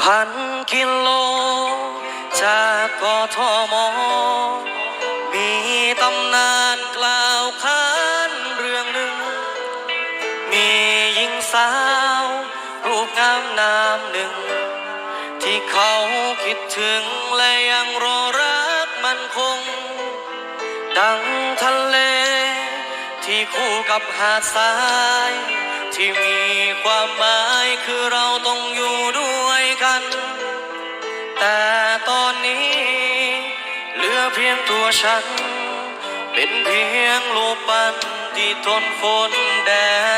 พันกิโล จากกทม มีตำนานกล่าวขานเรื่องหนึ่ง มีหญิงสาว รูปงามนามหนึ่ง ที่เขาคิดถึงและยังรอรักมันคง ดังทะเล ที่คู่กับหาดทราย ที่มีความหมายคือเราต้องอยู่ด้วย แต่ตอนนี้ เหลือเพียงตัวฉัน เป็นเพียงรูปปั้นที่ทนฝนแด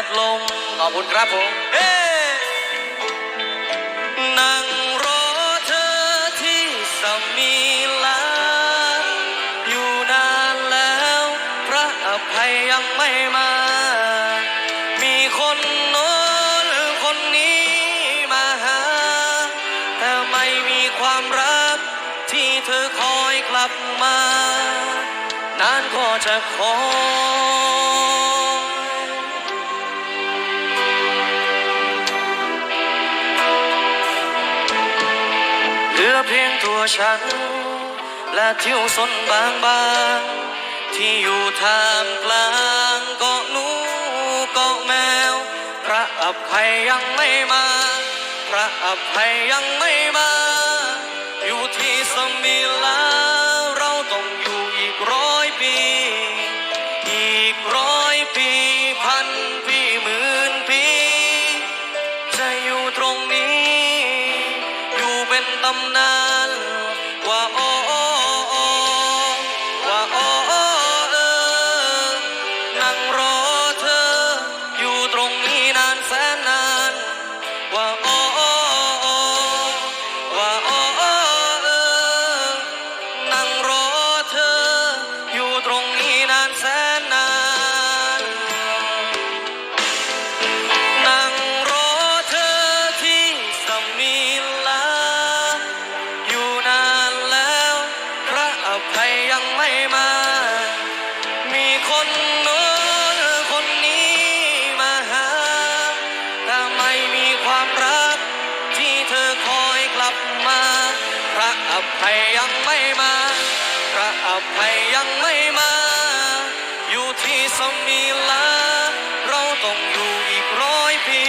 ดลม ขอบคุณครับผม เฮ้ ที่เธอคอยกลับมา นานก็จะคอยเหลือเพียงตัวฉัน และเทิวสนบางบางที่อยู่ท่ามกลางเกาะหนูเกาะแมว พระอภัยยังไม่มา พระอภัยยังไม่มา ที่สมิลาเราต้องอยู่อีกร้อยปี อีกร้อยปีพันปีหมื่นปี จะอยู่ตรงนี้ อยู่เป็นตำนานว่าโอ้โอโอ้ว่าโอ้โอ้เออนั่งรอเธอ อยู่ตรงนี้นานแสนนาน ลับมา พระอภัยยังไม่มา พระอภัยยังไม่มา อยู่ที่สมีลา เราต้องอยู่อีกร้อยปี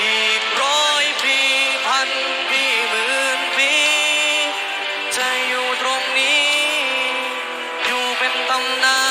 อีกร้อยปีพันปีหมื่นปี จะอยู่ตรงนี้ อยู่เป็นตำนาน